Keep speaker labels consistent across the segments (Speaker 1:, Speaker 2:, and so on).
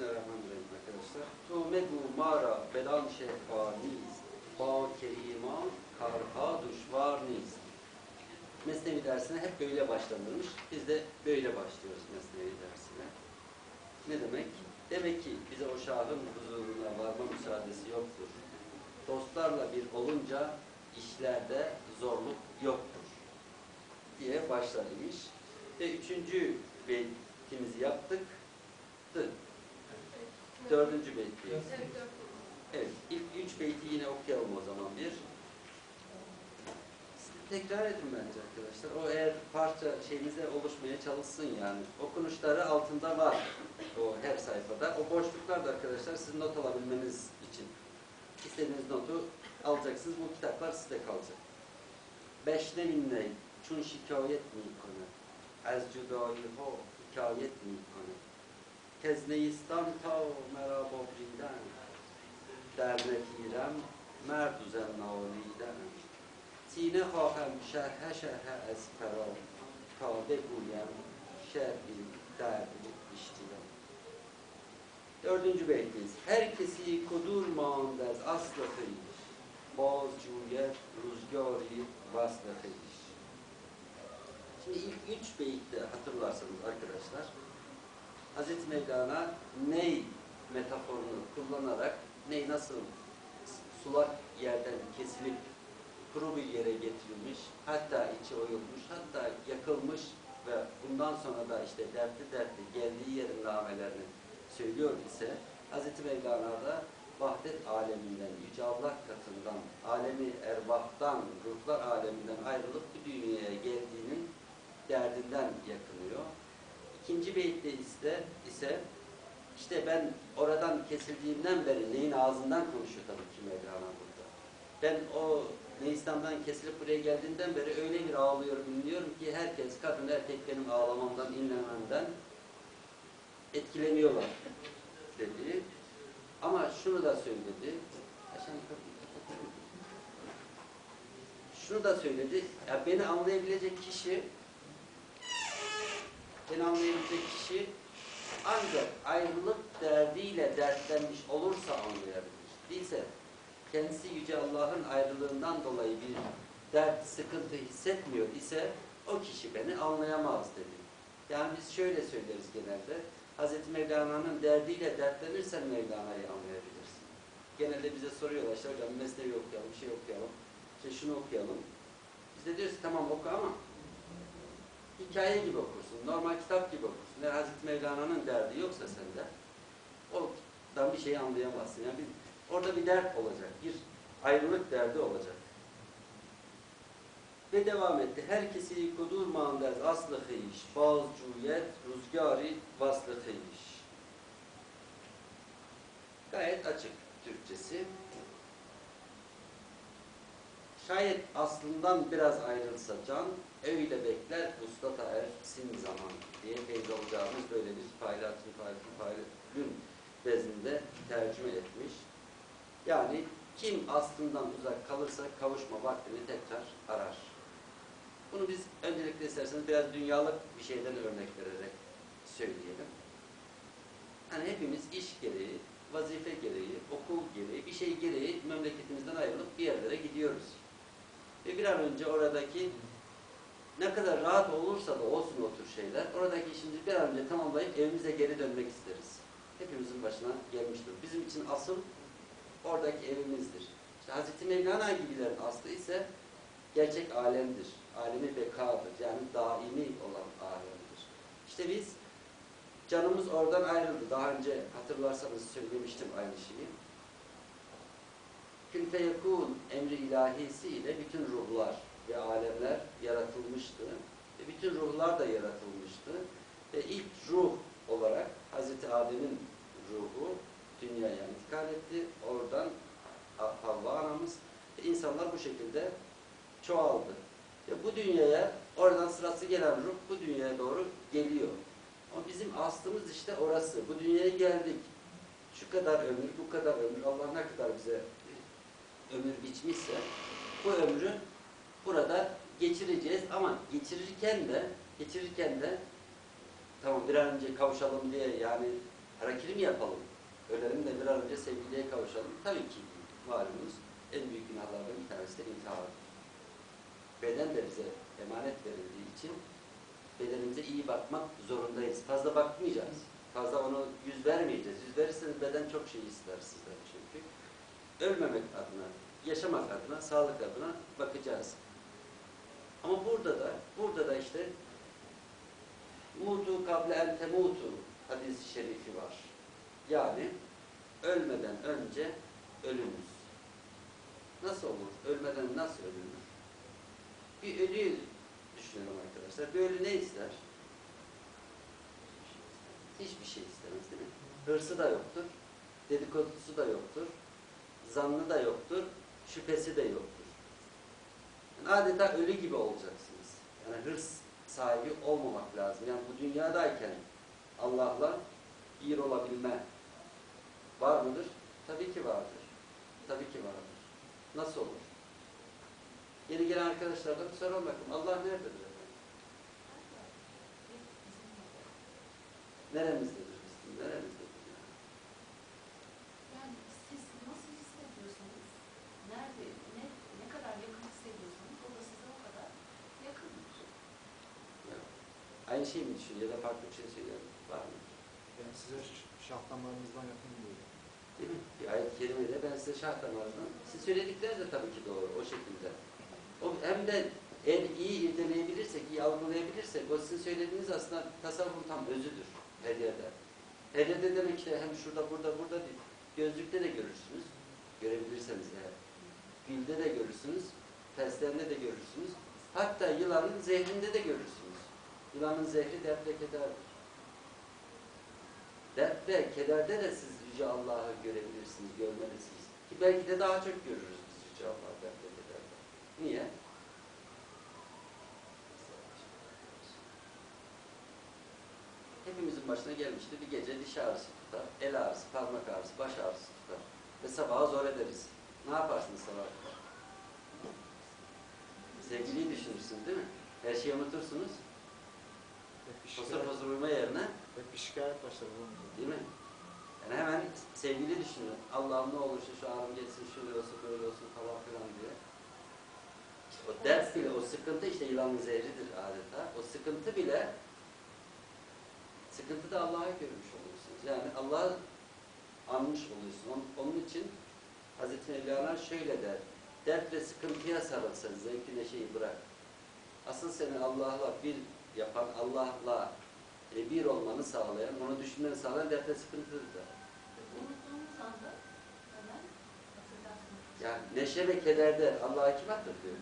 Speaker 1: Bismillahirrahmanirrahim arkadaşlar. Tu megu mara bedan şehvaniz. Ba kerima karha düşvarniz. Mesnevi dersine hep böyle başlanırmış. Biz de böyle başlıyoruz Mesnevi dersine. Ne demek? Demek ki bize o şahın huzuruna varma müsaadesi yoktur. Dostlarla bir olunca işlerde zorluk yoktur diye başlar. Ve üçüncü beytimizi yaptık. Dı. Dördüncü beytteyiz. Evet, ilk üç beyti yine okuyalım o zaman bir. Tekrar edin bence arkadaşlar. O eğer parça şeyimize oluşmaya çalışsın yani. Okunuşları altında var o her sayfada. O boşluklar da arkadaşlar sizin not alabilmeniz için. İstediğiniz notu alacaksınız. Bu kitaplar sizde kalacak. Beşnevinne çun şikayet mi konu? Az cudayı ho hikayet mi konu? Kezneyistan ta merabobrinden Dernekirem merduzen naliden Sine خواهم şerhe şerhe ez ferah Ta beguyem şerhi derdi iştiyam Dördüncü beytteyiz. Herkesi kudur mandez aslı kıyış Baz cüyet rüzgari vaslı kıyış Şimdi ilk üç beyitte hatırlarsanız arkadaşlar Hazreti Mevlana ney metaforunu kullanarak ney nasıl sulak yerden kesilip kuru bir yere getirilmiş, hatta içi oyulmuş, hatta yakılmış ve bundan sonra da işte dertli dertli geldiği yerin namelerini söylüyor ise Hz. Mevlana da vahdet aleminden, Yüce Allah katından, alemi erbahtan, ruhlar aleminden ayrılıp bu dünyaya geldiğinin derdinden yakınıyor. İkinci beytte ise, ise işte ben oradan kesildiğimden beri neyin ağzından konuşuyor tabii ki Mevlana burada. Ben o Neistan'dan kesilip buraya geldiğinden beri öyle bir ağlıyorum, inliyorum ki herkes, kadın, erkek benim ağlamamdan, inlememden etkileniyorlar dedi. Ama şunu da söyledi. Şunu da söyledi. Ya beni anlayabilecek kişi beni anlayabilecek kişi ancak ayrılık derdiyle dertlenmiş olursa anlayabilir. Değilse kendisi Yüce Allah'ın ayrılığından dolayı bir dert, sıkıntı hissetmiyor ise o kişi beni anlayamaz dedi. Yani biz şöyle söyleriz genelde. Hz. Mevlana'nın derdiyle dertlenirsen Mevlana'yı anlayabilirsin. Genelde bize soruyorlar işte hocam mesnevi okuyalım, şey okuyalım, işte şunu okuyalım. Biz de diyoruz tamam oku ama hikaye gibi okursun, normal kitap gibi okursun. Eğer Hazreti Mevlana'nın derdi yoksa sende, oradan bir şey anlayamazsın. Yani bir, orada bir dert olacak, bir ayrılık derdi olacak. Ve devam etti. Herkesi kudur mandez aslı hıyış, baz cüyet, rüzgari vaslı hıyış. Gayet açık Türkçesi. Şayet aslından biraz ayrılsa can, öyle bekler ustata er sin zaman diye teyze olacağımız böyle bir paylatın paylatın paylatın bezinde tercüme etmiş. Yani kim aslından uzak kalırsa kavuşma vaktini tekrar arar. Bunu biz öncelikle isterseniz biraz dünyalık bir şeyden örnek vererek söyleyelim. Hani hepimiz iş gereği, vazife gereği, okul gereği, bir şey gereği memleketimizden ayrılıp bir yerlere gidiyoruz. Ve bir an önce oradaki ne kadar rahat olursa da olsun o tür şeyler, oradaki işimizi bir an önce tamamlayıp evimize geri dönmek isteriz. Hepimizin başına gelmiştir. Bizim için asıl oradaki evimizdir. İşte Hz. Mevlana gibilerin aslı ise gerçek alemdir. Alemi bekadır. Yani daimi olan alemdir. İşte biz canımız oradan ayrıldı. Daha önce hatırlarsanız söylemiştim aynı şeyi. Kün feyekûn emri ilahisi ile bütün ruhlar ve alemler yaratılmıştı. Ve bütün ruhlar da yaratılmıştı. Ve ilk ruh olarak Hazreti Adem'in ruhu dünyaya intikal etti. Oradan Havva anamız ve insanlar bu şekilde çoğaldı. Ve bu dünyaya oradan sırası gelen ruh bu dünyaya doğru geliyor. Ama bizim aslımız işte orası. Bu dünyaya geldik. Şu kadar ömür, bu kadar ömür. Allah ne kadar bize ömür biçmişse bu ömrü burada geçireceğiz ama geçirirken de geçirirken de tamam bir an önce kavuşalım diye yani hareketi mi yapalım? Ölelim de bir an önce sevgiliye kavuşalım. Tabii ki. Malumunuz en büyük günahlardan bir tanesi de intihardır. Beden de bize emanet verildiği için bedenimize iyi bakmak zorundayız. Fazla bakmayacağız. Fazla onu yüz vermeyeceğiz. Yüz verirseniz beden çok şey ister sizden. Ölmemek adına, yaşamak adına, sağlık adına bakacağız. Ama burada da, burada da işte mutu kable en temutu hadis-i şerifi var. Yani ölmeden önce ölünüz. Nasıl olur? Ölmeden nasıl ölünür? Bir ölüyü düşünelim arkadaşlar. Bir ölü ne ister? Hiçbir şey istemez değil mi? Hırsı da yoktur, dedikodusu da yoktur, zannı da yoktur, şüphesi de yoktur. Yani adeta ölü gibi olacaksınız. Yani hırs sahibi olmamak lazım. Yani bu dünyadayken Allah'la bir olabilme var mıdır? Tabii ki vardır. Tabii ki vardır. Nasıl olur? Yeni gelen arkadaşlardan soralım bakalım. Allah nerededir efendim? Neremizdedir bizim? Neremizdedir? Yani?
Speaker 2: Yani siz nasıl hissediyorsanız, nerede, ne, ne kadar yakın hissediyorsanız o da size o kadar yakındır.
Speaker 1: Yani Aynı şey mi düşünüyor ya da farklı bir şey söylüyor? Var mı?
Speaker 3: Ben size şah damarınızdan yakın diyorum.
Speaker 1: Değil mi? Bir ayet kerimede ben size şah damarından, siz söyledikleriniz de tabii ki doğru, o şekilde. O, hem de eğer iyi irdeleyebilirsek, iyi algılayabilirsek, o sizin söylediğiniz aslında tasavvufun tam özüdür her yerde. Her yerde demek işte hem şurada, burada, burada değil. Gözlükte de görürsünüz, görebilirseniz eğer. Gülde de görürsünüz, feslerinde de görürsünüz. Hatta yılanın zehrinde de görürsünüz. Yılanın zehri dert ve kederdir. Dert ve kederde de siz Yüce Allah'ı görebilirsiniz, görmelisiniz. Ki belki de daha çok görürüz biz Yüce Allah'ı dert ve kederde. Niye? Hepimizin başına gelmişti bir gece diş ağrısı tutar, el ağrısı, parmak ağrısı, baş ağrısı tutar. Ve sabaha zor ederiz. Ne yaparsınız sabah kadar? Sevgiliyi düşünürsünüz değil mi? Her şeyi unutursunuz.
Speaker 3: Bir şikayet,
Speaker 1: fosur uyuma yerine
Speaker 3: hep bir şikayet başlar.
Speaker 1: Değil mi? Yani hemen sevgili düşünün. Allah'ım ne olur şu, şu ağrım geçsin, şöyle olsun, böyle olsun falan filan diye. O dert bile, o sıkıntı işte yılanın zehridir adeta. O sıkıntı bile sıkıntıda Allah'ı görmüş oluyorsunuz. Yani Allah'ı anmış oluyorsun. Onun, için Hazreti Mevlana şöyle der. Dert ve sıkıntıya sarılsın, zevki neşeyi bırak. Asıl seni Allah'la bir yapan, Allah'la e, bir olmanı sağlayan, onu düşünmeni sağlayan dert ve sıkıntıdır da.
Speaker 2: Unuttuğumuz anda hemen.
Speaker 1: Yani neşe ve kederde Allah'ı kim hatırlıyor?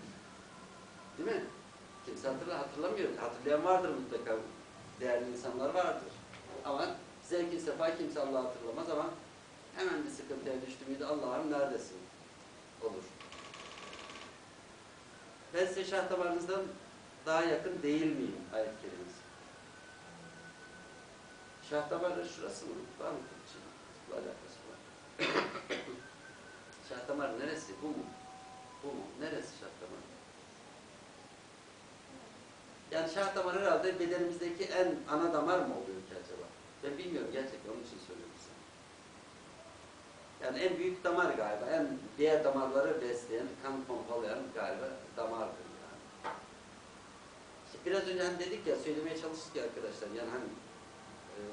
Speaker 1: Değil mi? Kimse hatırla, hatırlamıyor. Hatırlayan vardır mutlaka. Değerli insanlar vardır. Ama zevki sefa kimse Allah'ı hatırlamaz ama hemen bir sıkıntıya düştü müydü Allah'ım neredesin? Olur. Ben size şah damarınızdan daha yakın değil miyim ayet kerimesi? Şah damarı şurası mı? Var mı? Hiç alakası var. şah damarı neresi? Bu mu? Bu mu? Neresi şah damarı? Yani şah damarı herhalde bedenimizdeki en ana damar mı oluyor ki acaba? Ben bilmiyorum gerçekten onun için söylüyorum size. Yani en büyük damar galiba. En diğer damarları besleyen, kan pompalayan galiba damardır biraz önce hani dedik ya, söylemeye çalıştık ya arkadaşlar. Yani hani eee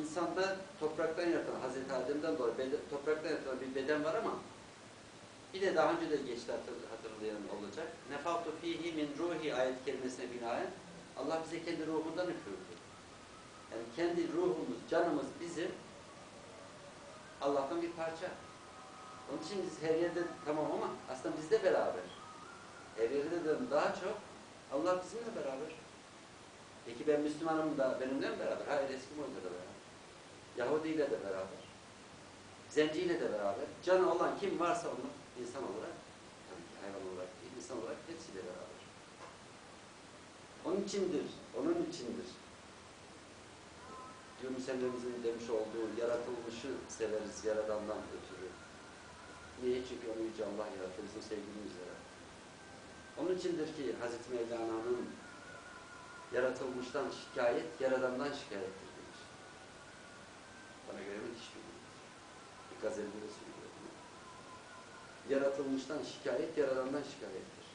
Speaker 1: insanda topraktan yaratan, Hazreti Adem'den dolayı beden, topraktan yaratan bir beden var ama bir de daha önce de geçti hatır- hatırlayan olacak. Nefatu fihi min ruhi ayet kelimesine binaen Allah bize kendi ruhundan üfürdü. Yani kendi ruhumuz, canımız bizim Allah'tan bir parça. Onun için biz her yerde tamam ama aslında bizde beraber. De daha çok Allah bizimle beraber. Peki ben Müslümanım da benimle mi beraber? Hayır Eskimo'yla da beraber. Yahudiyle de beraber. Zenciyle de beraber. Canı olan kim varsa onu insan olarak, ki hayvan olarak değil, insan olarak hepsiyle beraber. Onun içindir, onun içindir. Yunus Emre'mizin demiş olduğu yaratılmışı severiz yaradandan ötürü. Niye? Çünkü onu Yüce Allah yarattı, bizim sevgilimiz yarattı. Onun içindir ki Hazreti Mevlana'nın Yaratılmıştan şikayet, yaradandan şikayettir demiş. Bana göre müthiş bir bilgi. Bir gazetede de söylüyor. Yaratılmıştan şikayet, yaradandan şikayettir.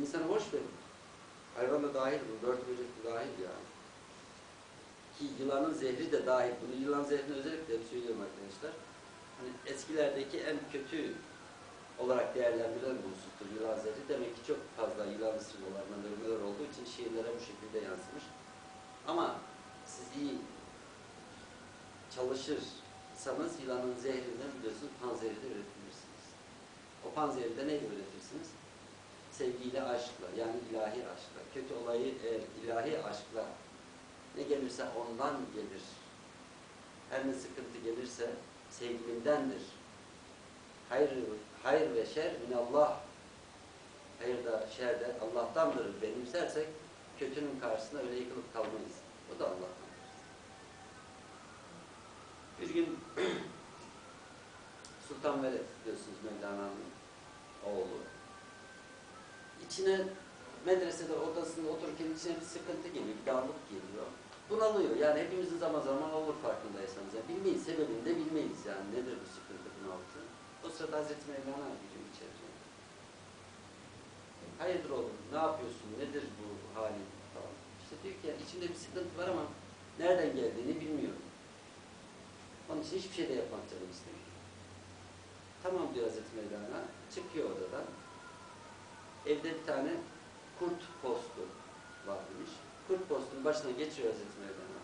Speaker 1: İnsanı boş verin. Hayvan da dahil bu, börtü böcek de dahil yani. Ki yılanın zehri de dahil. Bunu yılan zehrini özellikle söylüyorum arkadaşlar. Hani eskilerdeki en kötü olarak değerlendirilen bir husustur yılan zehri. Demek ki çok fazla yılan ısırmalarından ölmeler olduğu için şiirlere bu şekilde yansımış. Ama siz iyi çalışırsanız yılanın zehrinden biliyorsunuz panzehri de üretebilirsiniz. O panzehri de neyle üretirsiniz? Sevgiyle, aşkla yani ilahi aşkla. Kötü olayı eğer ilahi aşkla ne gelirse ondan gelir. Her ne sıkıntı gelirse sevgilimdendir. Hayır, hayır ve şer minallah. Hayır da şer de Allah'tandır benimsersek kötünün karşısında öyle yıkılıp kalmayız. O da Allah'tandır. Bir gün Sultan Veled biliyorsunuz Mevlana'nın oğlu. İçine medresede odasında otururken içine bir sıkıntı geliyor, bir darlık geliyor. Bunalıyor. Yani hepimizin zaman zaman olur farkındaysanız. Yani bilmeyiz, sebebini de bilmeyiz yani. Nedir bu sıkıntı, bunaltı? O sırada Hazreti Mevlana giriyor içeri. Hayırdır oğlum, ne yapıyorsun, nedir bu halin falan. İşte diyor ki yani içimde bir sıkıntı var ama nereden geldiğini bilmiyorum. Onun için hiçbir şey de yapmak canım istemiyor. Tamam diyor Hazreti Mevlana, çıkıyor odadan. Evde bir tane kurt postu var demiş. Kurt postunun başına geçiyor Hazreti Mevlana.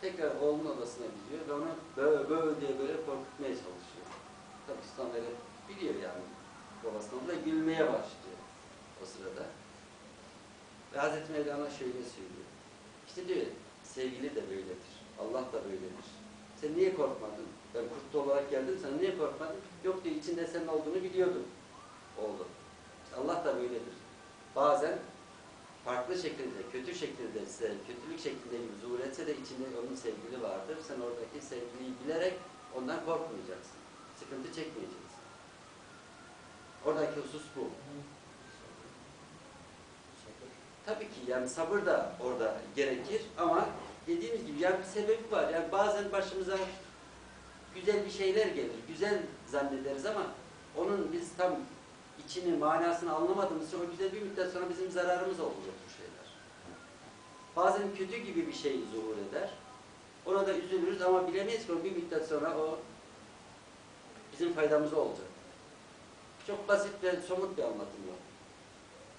Speaker 1: Tekrar oğlunun odasına gidiyor ve onu böyle böyle diye böyle korkutmaya çalışıyor. Tabii Sultan Veled biliyor yani babasından da gülmeye başlıyor o sırada. Ve Hazreti Mevlana şöyle söylüyor. İşte diyor sevgili de böyledir. Allah da böyledir. Sen niye korkmadın? Ben kurt olarak geldim sen niye korkmadın? Yok diyor içinde senin olduğunu biliyordum. Oldu. İşte Allah da böyledir. Bazen farklı şekilde, kötü şekilde size, kötülük şeklinde gibi zuhur etse de içinde onun sevgili vardır. Sen oradaki sevgiliyi bilerek ondan korkmayacaksın. Sıkıntı çekmeyeceksin. Oradaki husus bu. Tabii ki yani sabır da orada gerekir ama dediğimiz gibi yani bir sebebi var. Yani bazen başımıza güzel bir şeyler gelir, güzel zannederiz ama onun biz tam içini, manasını anlamadığımız için o güzel bir müddet sonra bizim zararımız olur o şeyler. Bazen kötü gibi bir şey zuhur eder. Orada üzülürüz ama bilemeyiz ki bir müddet sonra o bizim faydamıza olacak. Çok basit ve somut bir anlatım yok.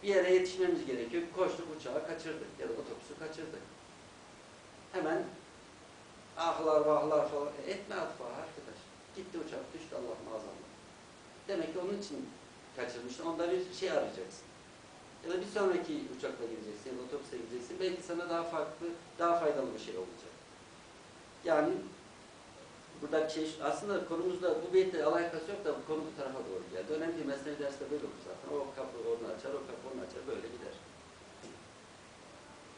Speaker 1: Bir yere yetişmemiz gerekiyor. Koştuk uçağı kaçırdık ya da otobüsü kaçırdık. Hemen ahlar vahlar falan. E, etme atfa arkadaş. Gitti uçak düştü Allah maazallah. Demek ki onun için kaçırmıştın. Onda bir şey arayacaksın. Ya da bir sonraki uçakla gideceksin ya da otobüse gideceksin. Belki sana daha farklı, daha faydalı bir şey olacak. Yani buradaki şey aslında konumuzda bu beyitle alakası yok da bu konu bu tarafa doğru geldi. Önemli değil. Mesnevi derste böyle olur zaten. O kapı onu açar, o kapı onu açar. Böyle gider.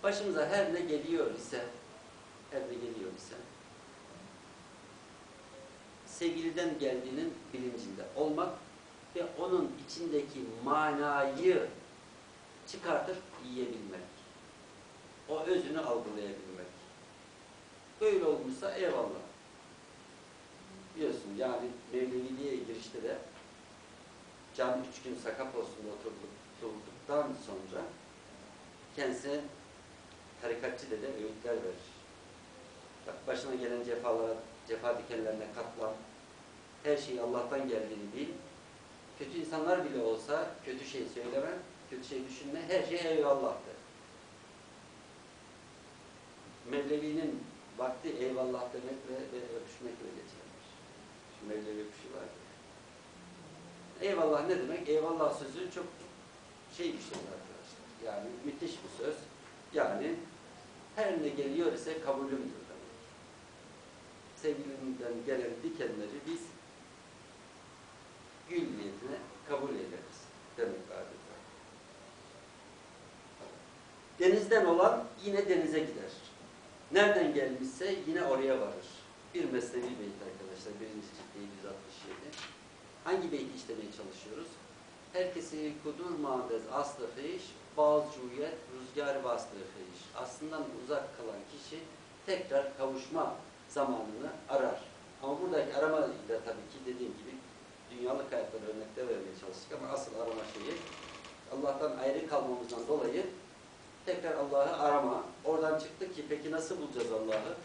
Speaker 1: Başımıza her ne geliyor ise her ne geliyor ise sevgiliden geldiğinin bilincinde olmak ve onun içindeki manayı çıkartıp yiyebilmek. O özünü algılayabilmek. Böyle olmuşsa eyvallah. Biliyorsun yani Mevleviliğe girişte de can üç gün saka postunda oturduk, oturduktan sonra kendisine tarikatçı dede öğütler verir. Bak başına gelen cefalara, cefa dikenlerine katlan. Her şeyi Allah'tan geldiğini bil. Kötü insanlar bile olsa kötü şey söyleme, kötü şey düşünme. Her şey eyvallah de. Mevlevi'nin vakti eyvallah demek ve, ve öpüşmekle geçermiş. Şu Mevlevi öpüşü var. Eyvallah ne demek? Eyvallah sözü çok şey bir şey arkadaşlar. Yani müthiş bir söz. Yani her ne geliyor ise kabulümdür demek. Sevgilimden gelen dikenleri biz gül niyetine kabul ederiz demek adeta. Denizden olan yine denize gider. Nereden gelmişse yine oraya varır. Bir mesnevi beyt arkadaşlar. Birinci ciltte 767. Hangi beyti işlemeye çalışıyoruz? Herkesi kudur mağdez aslı hiç bazcuyet rüzgar bastığı iş. Aslında uzak kalan kişi tekrar kavuşma zamanını arar. Ama buradaki arama da tabii ki dediğim gibi dünyalık hayattan örnekler vermeye çalıştık ama asıl arama şeyi Allah'tan ayrı kalmamızdan dolayı tekrar Allah'ı arama. Oradan çıktı ki peki nasıl bulacağız Allah'ı?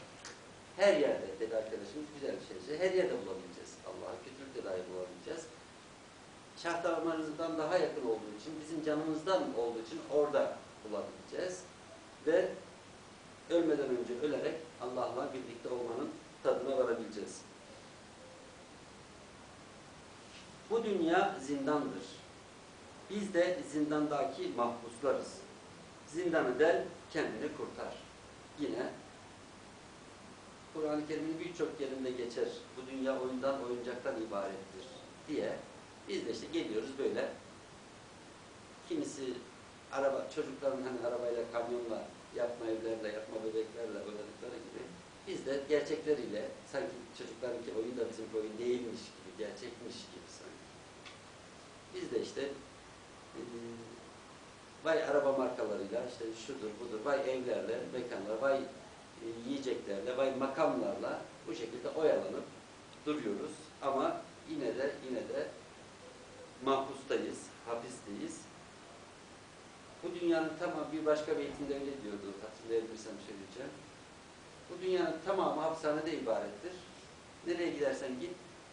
Speaker 1: Her yerde dedi arkadaşımız güzel bir şey. Her yerde bulabileceğiz Allah'ı. Kötülükte dahi bulabileceğiz. Şah damarımızdan daha yakın olduğu için, bizim canımızdan olduğu için orada bulabileceğiz. Ve ölmeden önce ölerek Allah'la birlikte olmanın tadına varabileceğiz. Bu dünya zindandır. Biz de zindandaki mahpuslarız. Zindanı del, kendini kurtar. Yine Kur'an-ı Kerim'in birçok yerinde geçer. Bu dünya oyundan, oyuncaktan ibarettir diye. Biz de işte geliyoruz böyle. Kimisi araba, çocukların hani arabayla, kamyonla, yapma evlerle, yapma bebeklerle oynadıkları gibi. Biz de gerçekleriyle, sanki çocuklarınki oyun da bizim oyun değilmiş gibi, gerçekmiş gibi sanki. Biz de işte vay araba markalarıyla, işte şudur budur, vay evlerle, mekanlar, vay yiyeceklerle, vay makamlarla bu şekilde oyalanıp duruyoruz. Ama yine de yine de mahpustayız, hapisteyiz. Bu dünyanın tamamı bir başka beytinde öyle diyordu, hatırlayabilirsem söyleyeceğim. Bu dünyanın tamamı hapishanede ibarettir. Nereye gidersen git,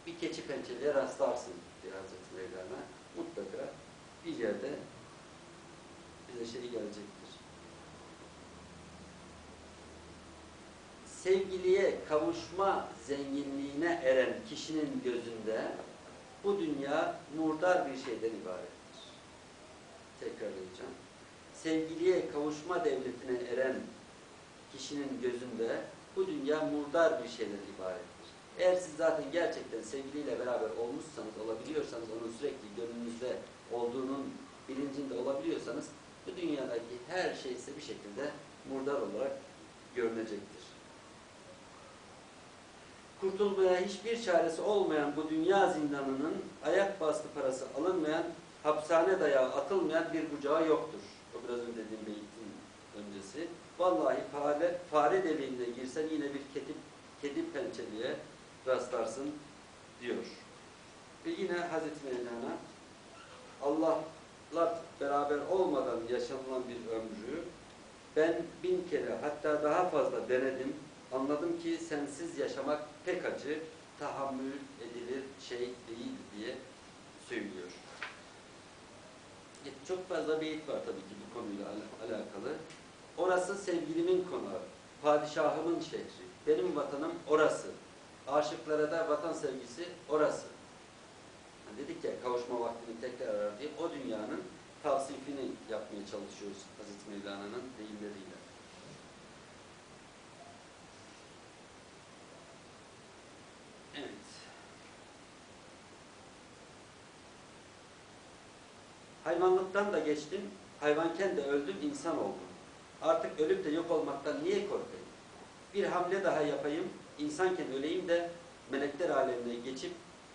Speaker 1: bir keçi pençeliğe rastlarsın diyor Hazreti Mevlana. Mutlaka bir yerde bize şey gelecektir. Sevgiliye kavuşma zenginliğine eren kişinin gözünde bu dünya murdar bir şeyden ibarettir. Tekrarlayacağım. Sevgiliye kavuşma devletine eren kişinin gözünde bu dünya murdar bir şeyden ibarettir. Eğer siz zaten gerçekten sevgiliyle beraber olmuşsanız, olabiliyorsanız, onun sürekli gönlünüzde olduğunun bilincinde olabiliyorsanız bu dünyadaki her şey ise bir şekilde murdar olarak görünecektir. Kurtulmaya hiçbir çaresi olmayan bu dünya zindanının ayak bastı parası alınmayan, hapishane dayağı atılmayan bir bucağı yoktur. O biraz önce dediğim beytin öncesi. Vallahi fare, fare deliğinde girsen yine bir kedi, kedi pençeliğe rastlarsın diyor. Ve yine Hazreti Mevlana Allah'la beraber olmadan yaşanılan bir ömrü ben bin kere hatta daha fazla denedim. Anladım ki sensiz yaşamak pek acı, tahammül edilir şey değil diye söylüyor. Çok fazla beyit var tabii ki bu konuyla al- alakalı. Orası sevgilimin konağı, padişahımın şehri, benim vatanım orası. Aşıklara da vatan sevgisi orası. Dedik ya kavuşma vaktini tekrar arar diye o dünyanın tavsifini yapmaya çalışıyoruz Hazreti Mevlana'nın deyimleriyle. Evet. Hayvanlıktan da geçtim, hayvanken de öldüm, insan oldum. Artık ölüp de yok olmaktan niye korkayım? Bir hamle daha yapayım, insanken öleyim de melekler alemine geçip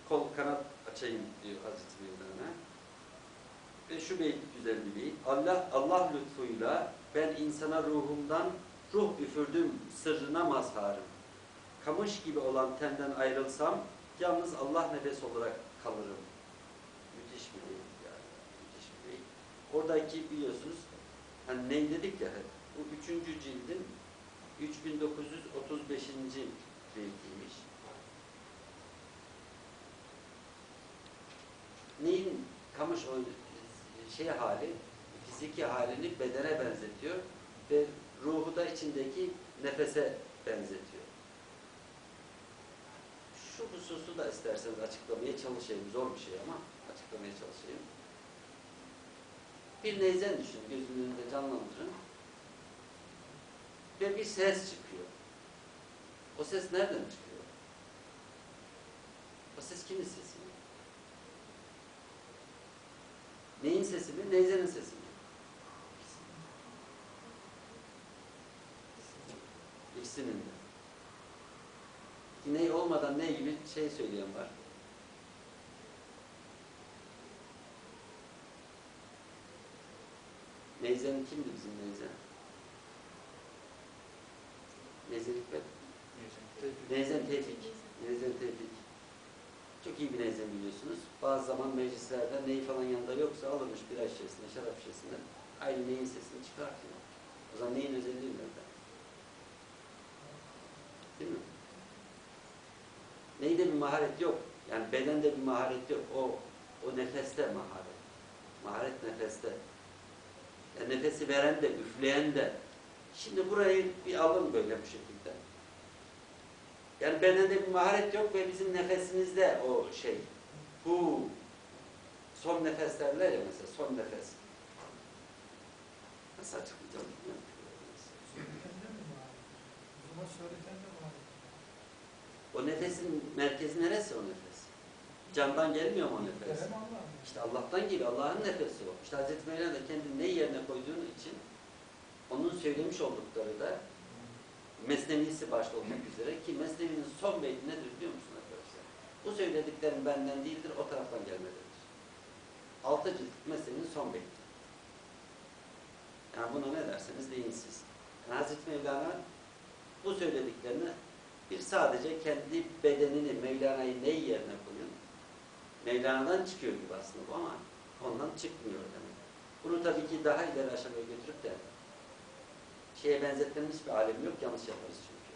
Speaker 1: kol kanat açayım diyor Hazreti Mevlana. Ve şu beyt güzel bir. Allah, Allah lütfuyla ben insana ruhumdan ruh üfürdüm sırrına mazharım. Kamış gibi olan tenden ayrılsam yalnız Allah nefes olarak kalırım. Müthiş bir beyt yani. Müthiş bir beyt. Oradaki biliyorsunuz hani ne dedik ya bu üçüncü cildin 3935. beytiymiş. Neyin kamış şey hali, fiziki halini bedene benzetiyor ve ruhu da içindeki nefese benzetiyor. Şu hususu da isterseniz açıklamaya çalışayım. Zor bir şey ama açıklamaya çalışayım. Bir neyzen düşünün, gözünün canlandırın. Ve bir ses çıkıyor. O ses nereden çıkıyor? O ses kimin sesi? Neyin sesi mi? Neyzenin sesi mi? İkisinin de. Ney olmadan ne gibi şey söyleyen var. Neyzen kimdi bizim Neyzen? Neyzen Hikmet. Neyzen Tevfik. Neyzen Tevfik. Çok iyi bir neyzen biliyorsunuz. Bazı zaman meclislerde ney falan yanında yoksa alınmış bir şişesine, şarap şişesine aynı neyin sesini çıkartıyor. O zaman neyin özelliği nerede? Değil mi? Neyde bir maharet yok. Yani bedende bir maharet yok. O o nefeste maharet. Maharet nefeste. Yani nefesi veren de, üfleyen de. Şimdi burayı bir alın böyle bu şekilde. Yani bedende bir maharet yok ve bizim nefesimizde o şey. Bu son nefes derler ya mesela son nefes. Nasıl açıklayacağım bilmiyorum. O nefesin merkezi neresi o nefes? Candan gelmiyor mu o nefes? İşte Allah'tan geliyor. Allah'ın nefesi o. İşte Hazreti Mevlana da kendini ne yerine koyduğunu için onun söylemiş oldukları da Mesnevisi başta olmak üzere ki Mesnevi'nin son beyti nedir biliyor musun arkadaşlar? Bu söylediklerim benden değildir, o taraftan gelmededir. Altı cilt Mesnevi'nin son beyti. Yani buna ne derseniz deyin siz. Yani Hazreti Mevlana bu söylediklerini bir sadece kendi bedenini Mevlana'yı ne yerine koyun? Mevlana'dan çıkıyor gibi aslında bu ama ondan çıkmıyor demek. Bunu tabii ki daha ileri aşamaya götürüp de şeye benzetmenin hiçbir alemi yok, yanlış yaparız çünkü.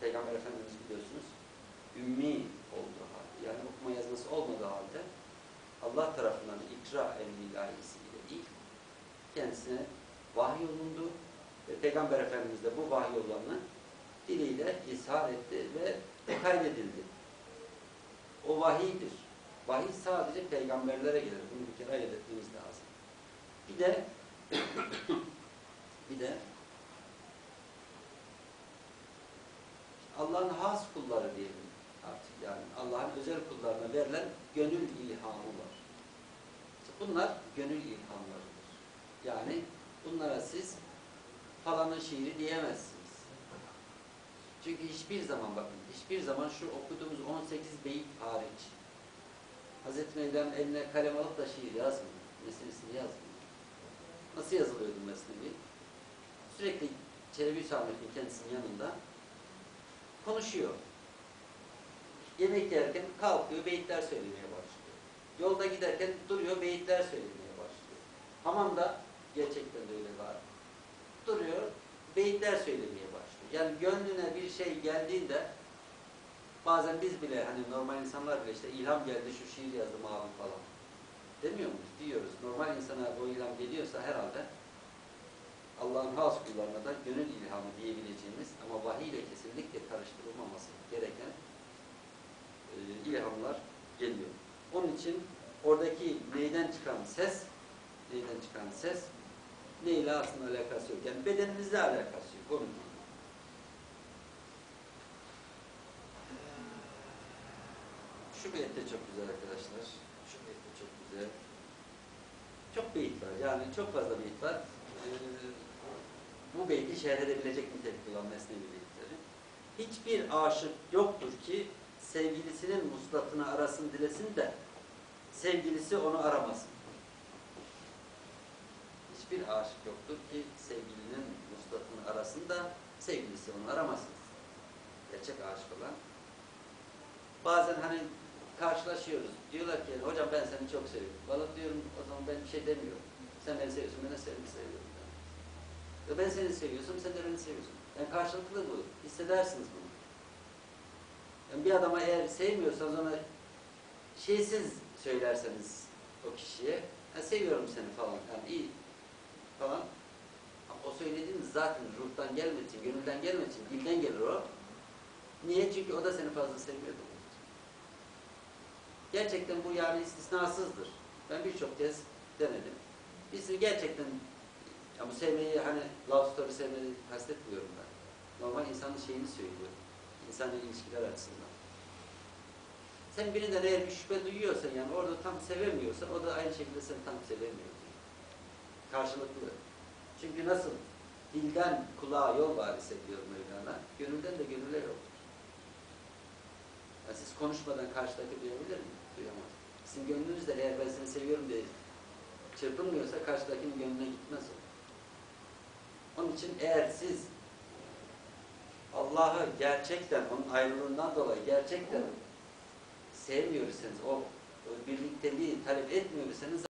Speaker 1: Peygamber Efendimiz biliyorsunuz, ümmi olduğu halde, yani okuma yazması olmadığı halde Allah tarafından ikra emri ilahisiyle değil, kendisine vahiy olundu ve Peygamber Efendimiz de bu vahiy olanı diliyle ishar etti ve kaydedildi. O vahiydir. Vahiy sadece peygamberlere gelir. Bunu bir kere ayırt etmemiz lazım. Bir de bir de Allah'ın has kulları diyelim artık yani Allah'ın özel kullarına verilen gönül ilhamı var. Bunlar gönül ilhamlarıdır. Yani bunlara siz falanın şiiri diyemezsiniz. Çünkü hiçbir zaman bakın, hiçbir zaman şu okuduğumuz 18 beyit hariç Hazreti Mevla'nın eline kalem alıp da şiir yazmıyor. Meselesini yazmıyor. Nasıl yazılıyordu mesnevi? Sürekli Çelebi Hüsamettin kendisinin yanında konuşuyor. Yemek yerken kalkıyor, beyitler söylemeye başlıyor. Yolda giderken duruyor, beyitler söylemeye başlıyor. Hamamda gerçekten de öyle var. Duruyor, beyitler söylemeye başlıyor. Yani gönlüne bir şey geldiğinde bazen biz bile hani normal insanlar bile işte ilham geldi şu şiir yazdım abi falan. Demiyor muyuz? Diyoruz. Normal insana o ilham geliyorsa herhalde Allah'ın has kullarına da gönül ilhamı diyebileceğimiz ama vahiy ile kesinlikle karıştırılmaması gereken e, ilhamlar geliyor. Onun için oradaki neyden çıkan ses, neyden çıkan ses neyle aslında alakası yok. Yani bedenimizle alakası yok. Onun için. Şu beyit de çok güzel arkadaşlar. Şu beyit de çok güzel. Çok beyit var. Yani çok fazla beyit var. Ee, bu beyti şerh edebilecek nitelikte olan mesnevi beyitleri. Hiçbir aşık yoktur ki sevgilisinin muslatını arasın dilesin de sevgilisi onu aramasın. Hiçbir aşık yoktur ki sevgilinin muslatını arasın da sevgilisi onu aramasın. Gerçek aşık olan. Bazen hani karşılaşıyoruz. Diyorlar ki hocam ben seni çok seviyorum. Valla diyorum o zaman ben bir şey demiyorum. Sen beni seviyorsun, ben de seni seviyorum. Ve ben seni seviyorsam sen de beni seviyorsun. Yani karşılıklı bu. Hissedersiniz bunu. Yani bir adama eğer sevmiyorsanız ona şeysiz söylerseniz o kişiye "Ha, seviyorum seni falan yani iyi falan o söylediğiniz zaten ruhtan gelmediği için, gönülden gelmediği için dilden gelir o. Niye? Çünkü o da seni fazla sevmiyordu. Gerçekten bu yani istisnasızdır. Ben birçok kez denedim. Biz gerçekten ya bu sevmeyi hani love story sevmeyi kastetmiyorum ben. Normal insanın şeyini söylüyorum. İnsanla ilişkiler açısından. Sen birinden eğer bir şüphe duyuyorsan yani orada tam sevemiyorsan o da aynı şekilde seni tam sevemiyor. Karşılıklı. Çünkü nasıl dilden kulağa yol var hissediyor Mevlana, gönülden de gönüle yoldur. Yani siz konuşmadan karşıdaki duyabilir mi? Duyamaz. Sizin gönlünüzde eğer ben seni seviyorum diye çırpınmıyorsa karşıdakinin gönlüne gitmez o. Onun için eğer siz Allah'ı gerçekten, onun ayrılığından dolayı gerçekten sevmiyorsanız, o, o birlikteliği talep etmiyorsanız